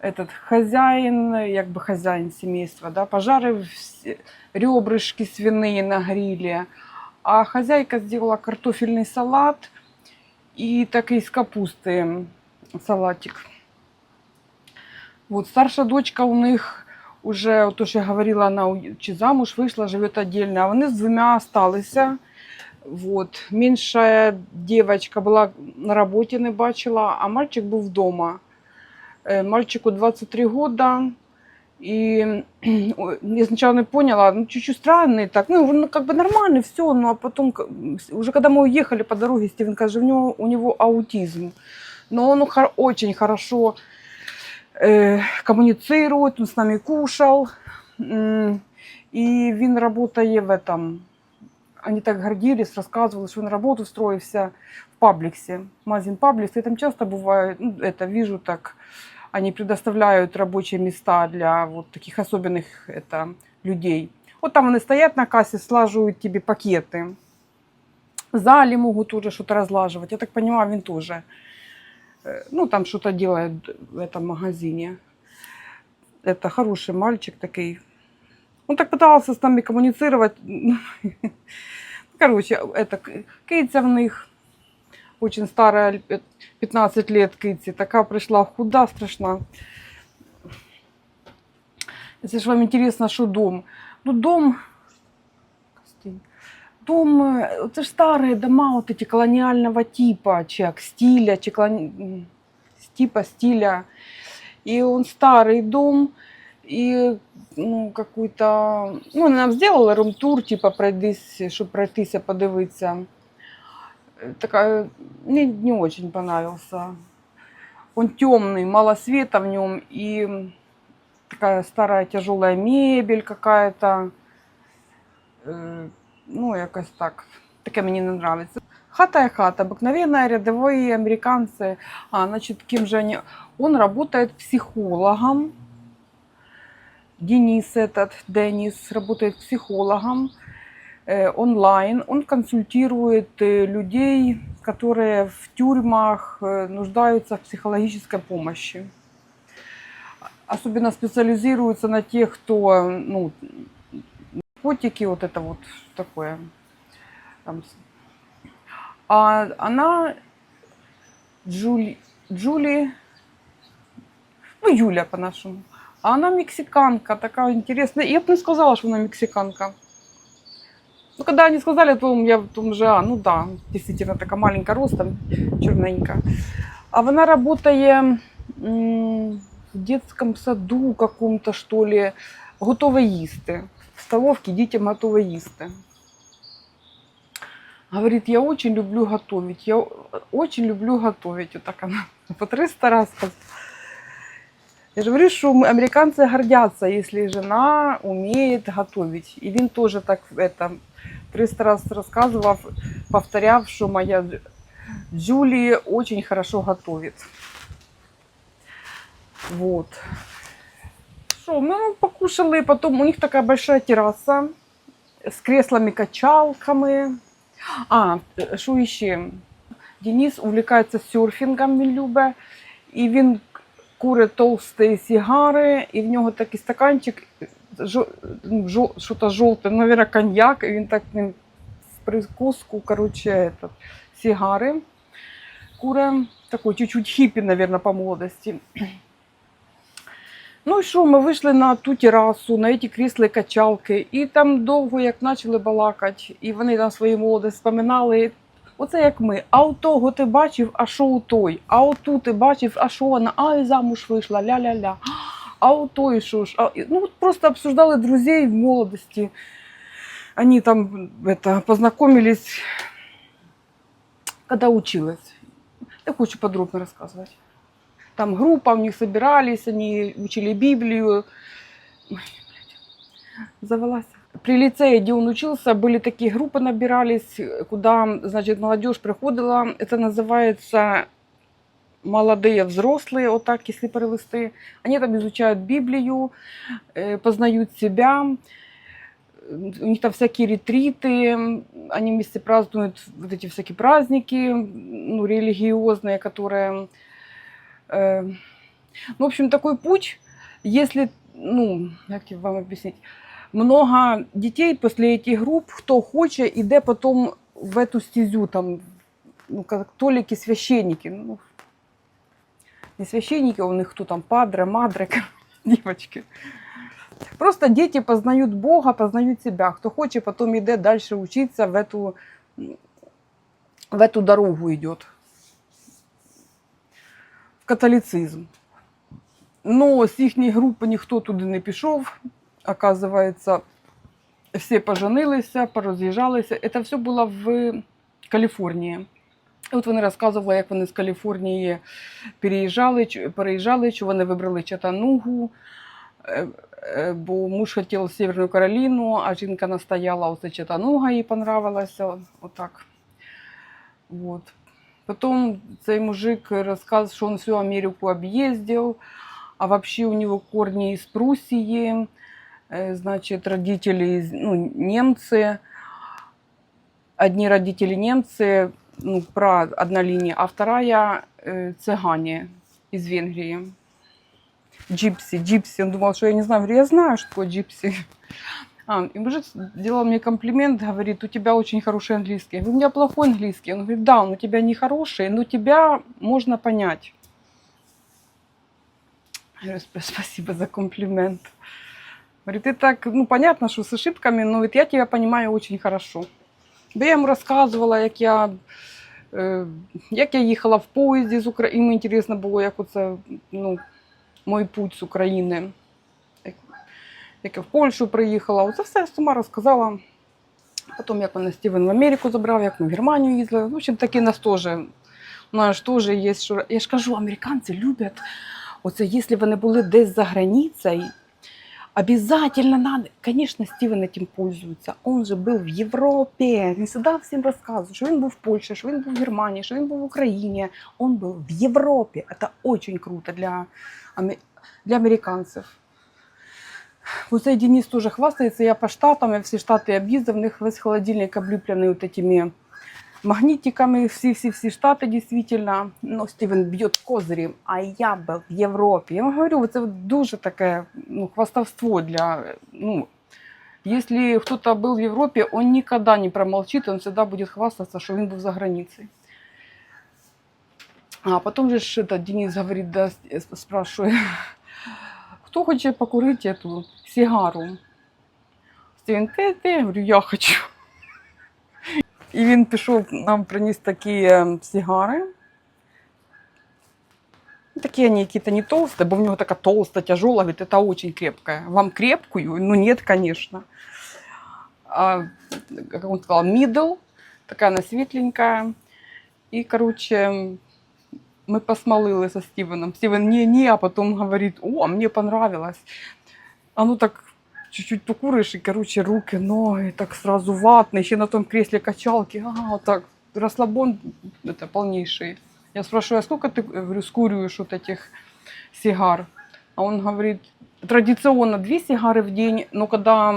этот хозяин, як бы хозяин семейства, да, пожарив всі- ребрышки свиные на гриле, а хозяйка сделала картофельный салат и так из капусты салатик. Вот старшая дочка у них уже, то, що я говорила, она чи замуж вышла, живет отдельно, а вони з двумя осталися. Вот. Меньшая девочка была на работе, не бачила, а мальчик був вдома. Э, Мальчику 23 года. И я сначала не поняла, ну чуть-чуть странный так, ну, ну как бы нормальный, все, ну а потом, уже когда мы уехали по дороге, Стивен каже, у него, у него аутизм. Но он очень хорошо э, коммуницирует, он с нами кушал. М, И він работає в этом. Они так гордились, рассказывали, что он работу устроился в Пабликсе, магазин Пабликс. И там часто бывает, ну, это вижу так, они предоставляют рабочие места для вот таких особенных это, людей. Вот там они стоят на кассе, слаживают тебе пакеты. В зале могут тоже что-то разлаживать. Я так понимаю, он тоже. э, Ну, там что-то делает в этом магазине. Это хороший мальчик такой. Он так пытался с нами коммуницировать. Короче, это к- киця в них. Очень старая, э, 15 лет киці. Така прийшла худа, страшна. Если же вам интересно, что дом. Ну, дом... Дом, э, это ж старые дома, вот эти колониального типа, чи як стиля, м, типа стиля. И он старый дом, и ну, какой-то... Ну, нам сделали рум-тур, типа, пройдись, щоб пройтися, подивитися. Такая, мне не очень понравился. Он темный, мало света в нем, и такая старая тяжелая мебель какая-то. Э, Ну, якось так. Таке мені не нравится. Хата и хата, обыкновенная рядовые американцы. А, значит, кем же они? Он работает психологом. Денис этот, Денис, работает психологом онлайн. Он консультирует э, людей, которые в тюрьмах э, нуждаются в психологической помощи. Особенно специализируется на тех, кто, ну, наркотики, вот это вот такое. Там А она, Джули, Джули, ну, Юля по-нашему. А она мексиканка, такая интересная. Я бы не сказала, что она мексиканка. Ну, когда они сказали, то я в том же, а, ну да, действительно, такая маленькая ростом, черненькая. А она работает в детском саду каком-то, что ли, готове їсти. В столовке детям готове їсти. Говорит, я очень люблю готовить, я очень люблю готовить. Вот так она по 300 раз. Я же говорю, что мы, американцы гордятся, если жена умеет готовить. И він тоже так это 300 раз рассказывав, повторяв, что моя Дж- Джули очень хорошо готовит. Вот. Что, мы ну, покушали, потом у них такая большая терраса с креслами-качалками. А, що ще? Денис увлекается серфингом, він любить. І він курить толсті сигари, і в нього такий стаканчик, ну, жо, що-то жовте, мабуть, коньяк, і він так в прикуску, короче, этот, сигари. Куре такой чуть-чуть хіппі, мабуть, по молодості. Ну і що, ми вийшли на ту терасу, на ці крісла качалки, і там довго як почали балакати, і вони там свою молодість споминали. Оце як ми. А у того ти бачив, а що у той? А оту ти бачив, а що вона? Ай, замуж вийшла, ля-ля-ля. А у той що ж? А, ну, просто обсуждали друзей в молодості. Они там это, познакомились, когда училась. Я хочу подробно рассказывать. Там группа, у них собирались, они учили Библию. Ой, блядь, завелась. При лицее, где он учился, были такие группы набирались, куда, значит, молодежь приходила. Это называется молодые взрослые, вот так, если перевести. Они там изучают Библию, э, познают себя. У них там всякие ретриты, они вместе празднуют вот эти всякие праздники, ну, религиозные, которые... э, Ну, в общем, такой путь, если, ну, тебе вам объяснить, много детей после этих групп, хто хоче, іде потом в эту стезю, там, ну, католики, священники, ну, не священники, у них кто там, падре, мадре, девочки. Просто дети познают Бога, познают себя. Кто хочет, потом іде дальше учиться в эту, в эту дорогу идет. В католицизм. Но з їхньої групи ніхто туди не пішов. Оказывается, всі поженилися, пороз'їжджалися. Це все було в Каліфорнії. І от вони розказували, як вони з Каліфорнії переїжджали, чи- переїжджали, що вони вибрали Чатанугу, е, е, бо муж хотів Северну Кароліну, а жінка настояла, оце Чатануга їй понравилася. Отак. Вот. Потом цей мужик рассказывал, что он всю Америку объездил, а вообще у него корни из Пруссии, э, Значит, родители ну, немцы, одни родители немцы, ну, про одна линия, а вторая э, цыгане из Венгрии. Джипси, джипси. Он думал, что я не знаю. Я знаю, что такое джипси. А, и мужик делал мне комплимент, говорит, у тебя очень хороший английский. Я говорю, у меня плохой английский. Он говорит, да, он у тебя не хороший, но тебя можно понять. Я говорю, «Сп- спасибо за комплимент. Говорит, ты так, ну, понятно, что с ошибками, но ведь я тебя понимаю очень хорошо. Да я ему рассказывала, як я, е, як я їхала в поїзді з України. Йому інтересно було, як оце, ну, мой путь з України. Як, як я в Польщу приїхала. Оце все я сама розказала. Потім, як мене Стівен в Америку забрав, як ми в Германію їздили. В общем, таки нас теж, у нас ж теж є, що... Я ж кажу, американці люблять, оце, якщо вони були десь за границею, Обязательно надо. Конечно, Стивен этим пользуется. Он же был в Европе. Він всегда всім розказує, що він був в Польщі, що він був в Германії, що він був в Україні. Он был в Европе. Это очень круто для, аме- для американцев. Вот цей Денис тоже хвастается. Я по штатам, я всі штати об'їздив, в них весь холодильник обліплений вот этими магнитиками, всі-всі-всі штати дійсно. Ну, Стівен б'є козирі, а я був в Європі. Я вам говорю, це дуже таке ну, хвастовство для, ну, если кто-то был в Европе, он никогда не промолчит, он всегда будет хвастаться, что он был за границей. А потом же ж этот Денис говорит, да, с- спрашивает, кто хочет покурить эту сигару? Стивен, ты, ты, я говорю, я хочу. І він пішов, нам приніс такі е, сигари. Ну, Такие они какие-то не толстые, бо в него такая толстая, тяжелая, говорит, это очень крепкая. Вам крепкую? Ну нет, конечно. А, как он сказал, middle, такая она светленькая. И, короче, мы посмолили со Стивеном. Стивен, не-не, а потом говорит, о, мне понравилось. А ну так чуть-чуть покуришь, и, короче, руки, ноги, так сразу ватные, еще на том кресле качалки, а, вот так, расслабон, это полнейший. Я спрашиваю, а сколько ты, э, говорю, скуриваешь вот этих сигар? А он говорит, традиционно две сигары в день, но когда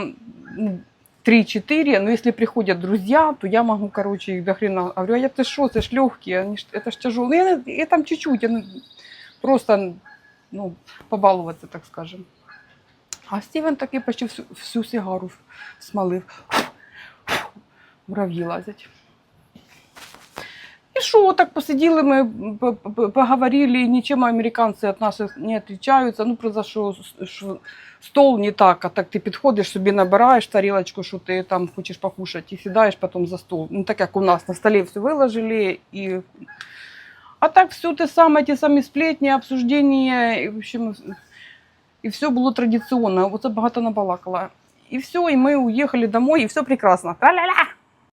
ну, 3-4, но если приходят друзья, то я могу, короче, их до хрена. А Говорю, а я ты что, это ж легкие, они это ж тяжелые. Ну, я, я там чуть-чуть, я, ну, просто, ну, побалуватися, так скажем. А Стівен таки почти всю, всю сигару смалив. Мурав'ї лазять. І що, так посиділи ми, поговорили, нічим американці від нас не відрізняються. Ну, произошло, що стол не так, а так ти підходиш, собі набираєш тарілочку, що ти там хочеш покушати, і сідаєш потім за стол. Ну, так як у нас на столі все виложили. І... А так все те саме, ті самі сплетні, обсуждення, і, в общем, і все було традиційно. Оце багато набалакала. І все, і ми уїхали домой, і все прекрасно. Тра-ля-ля!